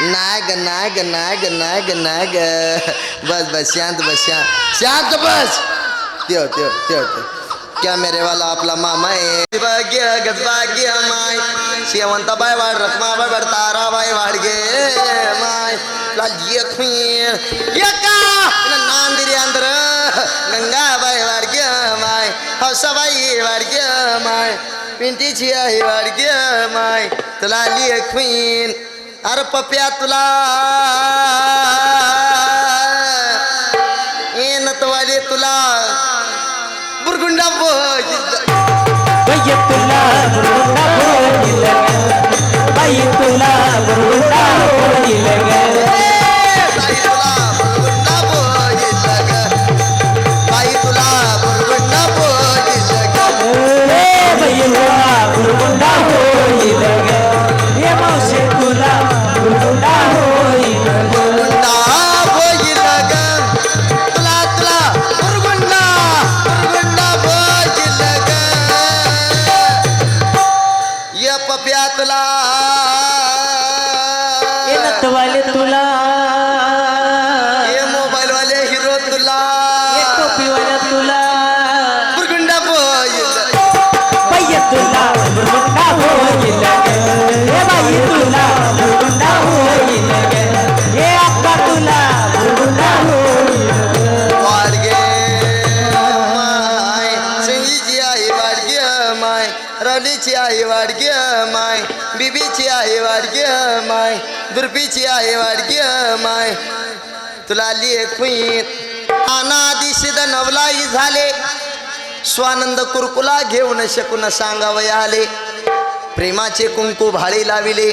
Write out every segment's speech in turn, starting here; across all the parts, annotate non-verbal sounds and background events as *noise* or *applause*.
नाही ग नाही ग नाही ग नाही ग नाही ग बस बस शांत बस शांत। शांत बस। त्यो त्यो त्यो त्यो। कॅमेरेवाला आपला मामा आहे भाग्य ग भाग्य माय शेवंताबाई वाढ रखमाबाई वाढ ताराबाई वाढ गे माय लक्ष्मी एका नांदिरी अंदर। गंगाबाई वाढ गे माय हौसाबाई वाढ गे माय पिंटीची आई वाढ गे माय तुला लेखमीन अरे पप्या तुला ए नतवाले तुला बुरगुंडा बोज बाई तुला मुरुंडा बोलील ग बाई तुला मुरुंडा बोलील पप्यातला. तुला. माय दुर्पीची वाडगी वाडगे माय तुला लेखवीत अनादिशिद नवलाई झाले। स्वानंद कुरकुला घेऊन शकून सांगावया आले प्रेमाचे कुंकू भाळे लाविले।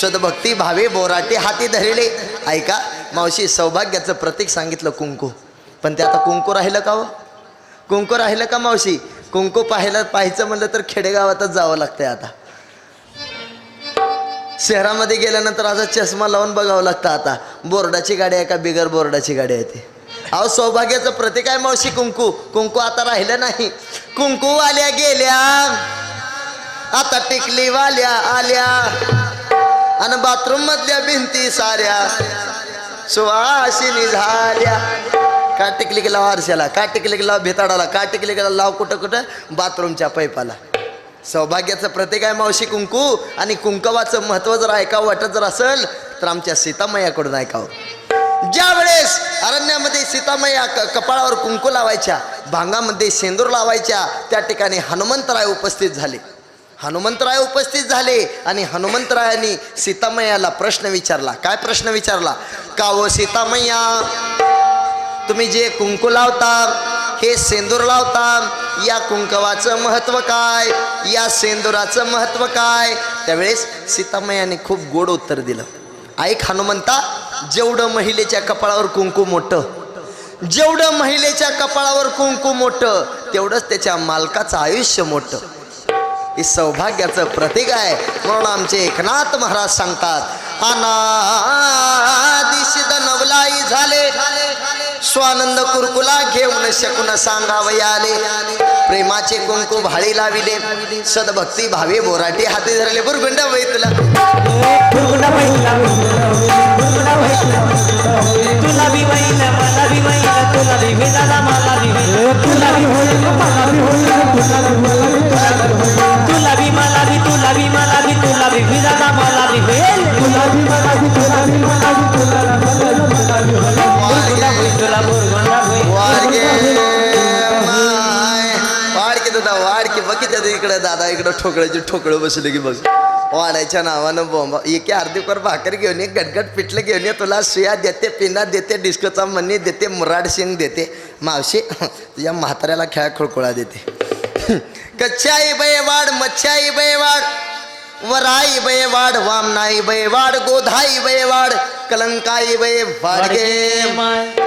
सदभक्ती भावे बोराटे हाती धरले। ऐका मावशी सौभाग्याचं प्रतीक सांगितलं कुंकू. पण ते आता कुंकू राहिलं का हो? कुंकू राहिलं का मावशी? कुंकू पाहायला पाहायचं म्हणलं तर खेडेगावातच जावं लागतंय आता. शहरामध्ये गेल्यानंतर आता चष्मा लावून बघावं लागतं आता. बोर्डाची गाडी आहे का बिगर बोर्डाची गाडी आहे ती? अहो सौभाग्याचं प्रतीक आहे मावशी कुंकू. कुंकू आता राहिलं नाही. कुंकू आल्या गेल्या. आता टिकली वाल्या आल्या. आणि बाथरूम मधल्या भिंती साऱ्या सुवासिनी झाल्या. का टिकली गेला वारशाला का टिकली गेला भिताडाला? का टिकली गेला लाव? कुठं कुठं? बाथरूमच्या पैपाला सौभाग्याचं प्रतीक आहे मावशी कुंकू. आणि कुंकवाचं महत्त्व जर ऐकावं वाटत जर असेल तर आमच्या सीतामय्याकडून ऐकावं. ज्या वेळेस अरण्यामध्ये सीतामय्या कपाळावर कुंकू लावायच्या भांगामध्ये शेंदूर लावायच्या त्या ठिकाणी हनुमंतराय उपस्थित झाले. हनुमंतराय उपस्थित झाले आणि हनुमंतरायांनी सीतामय्याला प्रश्न विचारला. काय प्रश्न विचारला? का हो वो सीतामय्या तुम्ही जे कुंकू लावता हे सेंदूर लावता या कुंकवाचं महत्त्व काय या सेंदुराचं महत्त्व काय? त्यावेळेस सीतामयाने खूप गोड उत्तर दिलं. ऐक हनुमंता जेवढं महिलेच्या कपाळावर कुंकू मोठं जेवढं महिलेच्या कपाळावर कुंकू मोठं तेवढंच त्याच्या मालकाचं आयुष्य मोठं. हे सौभाग्याचं प्रतीक आहे. म्हणून आमचे एकनाथ महाराज सांगतात अनादिशिद नवलाई झाले स्वानंद कुरकुला घेऊन शकून सांगावे आले प्रेमाचे कुंकू भाळी लाविले. सदभक्ती भावे बोराटे हाती धरले. बुरगुंड तुला तुला महिला तुला बी मला बी मला बघ की त्याचं इकडं दादा इकडं ठोकळ्याची ठोकळं बसले की बघ. वाडायच्या नावानं बॉम्ब एके अर्धीकर भाकर घेऊन ये गटगट पिठलं घेऊन ये तुला सुया देते पिना देते डिस्कोचा मनी देते मुराड शेंग देते. मावशी तुझ्या म्हाताऱ्याला खेळा खुळखुळा देते. कच्चाई बये वाड मच्छाई बये वाड वराई बये वाड वामनाई बये वाड गोधाई बये वाड कलंकाई बये वाडगे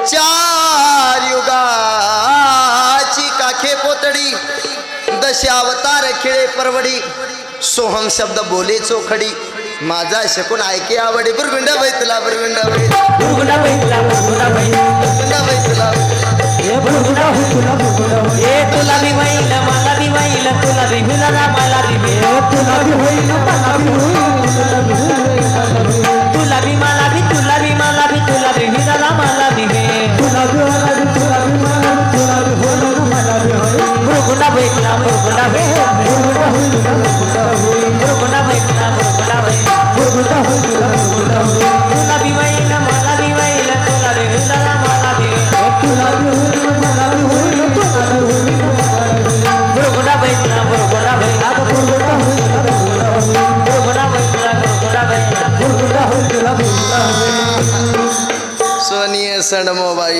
चार युगाची काखे पोतडी अवतार खिळे परवडी. सोहम शब्द बोले चोखडी. माझा शकून ऐके आवडी. बुरगुंड बैतला बुरगुंड तुला बुरगुंडा तुला बी मला बी तुला बी मला बी तुला बी मला बी तुला बी मला बी तुला मला बी तुला बी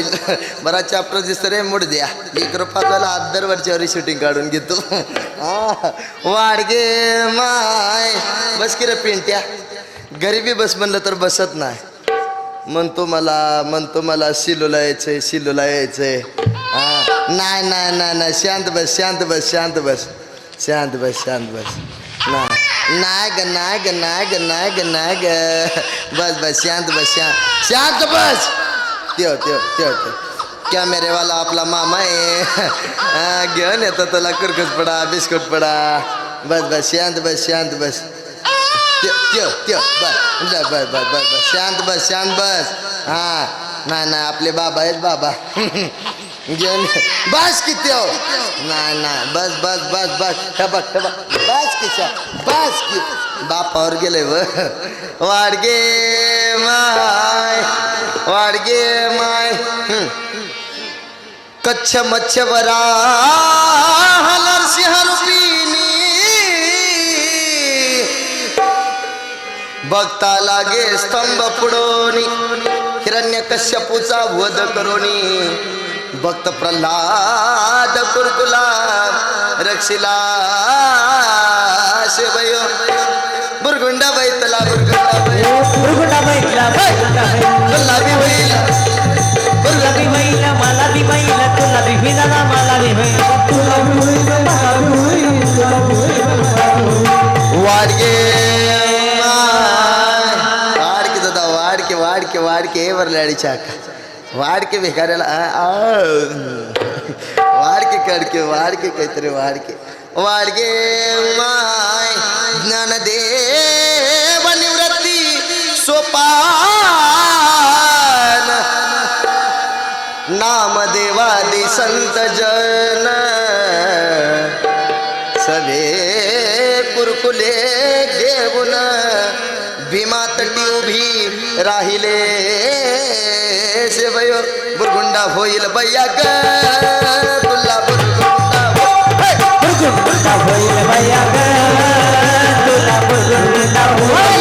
*laughs* बरा चॅप्टर दिसतो रे मुड द्या एक रुपयाला हात दरवरच्यावर शूटिंग काढून घेतो. *laughs* हा, वाडगे माय. बस की रे पिंट्या. गरीबी बस म्हणलं तर बसत नाही. म्हणतो मला म्हणतो मला शिलूला यायचंय शिलूला यायचंय. हा. नाही नाही नाही नाही. शांत बस शांत बस शांत बस. शांत बस शांत बस. नाही. नाही ग नाही ग नाही ग नाही ग नाही ग. बस बस शांत बस शांत. शांत बस. त्यो त्यो त्यो त्यो। कॅमेरेवाला आपला मामा आहे हा, घेऊन येतो तुला कुरकुस पडा बिस्कुट पडा। बस बस शांत बस शांत बस। त्यो त्यो त्यो बस बस बस बस बस शांत बस शांत बस। हा नाही नाही आपले बाबा आहेत बाबा। घेऊन बस की त्यो। नाही नाही बस बस बस बस ठबक ठबक बस की बस की। बापावर गेले वाढ वाडगे मा। वाडगे माय. कच्छ मच्छ वरा नरसिंह रुपीनी बघता लागे स्तंभ पुडोनी. हिरण्य कश्यपूचा वध करोनी. भक्त प्रल्हाद कुरकुला रक्षिला शिवयो. बुरगुंडा बैतला बुरगुंडा बै बुरगुंडा भेटला बुरगुंडा भेटला तुला बी होईल तुला बी वैल मला बी वैल तुला बी विंदाला मला बी वाडगे वाडके दादा वाडके वाडके वाडके वरलाडी चाक वाडके भिकाऱ्याला आ, आ. वाडके कडके वाडके काहीतरी वाडके वाडगे माय ज्ञानदेव नामदेवादी संत जन। सवे कुरकुले घेऊन भीमा तटी उभी राहिले। शिवय बुरगुंडा होईल बैया ग। तुला बुरगुंडा हो- बुरगुंडा होईल बैया ग। तुला बुरगुंडा होईल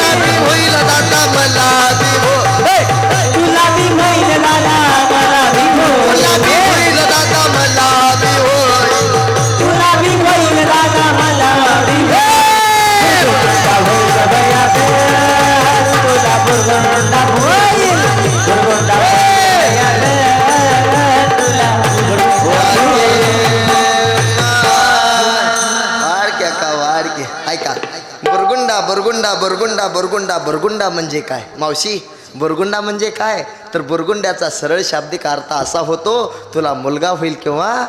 बुरगुंडा बुरगुंडा बुरगुंडा बुरगुंडा म्हणजे काय? मावशी बुरगुंडा म्हणजे काय? तर बुरगुंड्याचा सरळ शाब्दिक अर्थ असा होतो तुला मुलगा होईल किंवा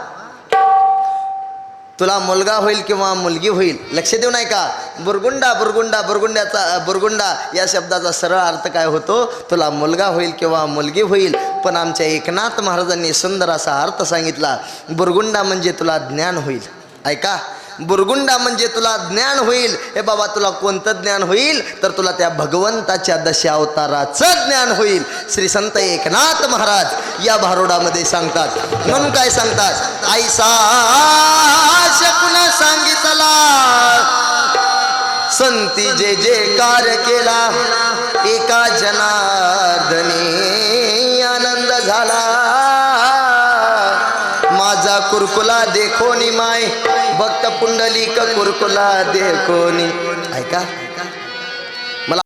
तुला मुलगा होईल किंवा मुलगी होईल. लक्ष देऊ नाही का बुरगुंडा बुरगुंडा बुरगुंड्याचा बुरगुंडा या शब्दाचा सरळ अर्थ काय होतो? तुला मुलगा होईल किंवा मुलगी होईल. पण आमच्या एकनाथ महाराजांनी सुंदर असा अर्थ सांगितला बुरगुंडा म्हणजे तुला ज्ञान होईल. ऐका. बुरगुंडा म्हणजे तुला ज्ञान होईल. हे बाबा तुला कोणतं ज्ञान होईल? तर तुला त्या भगवंताच्या दशावताराचं ज्ञान होईल. श्री संत एकनाथ महाराज या भारोडामध्ये सांगतात. म्हणून काय सांगतात? आईसा शकून सांगितला. संती जे जे कार्य केला एका जनार्दने आनंद झाला. कुरकुला कुरकुला देखोनी माय भक्त पुंडलिक कुरकुला देखोनी ऐका?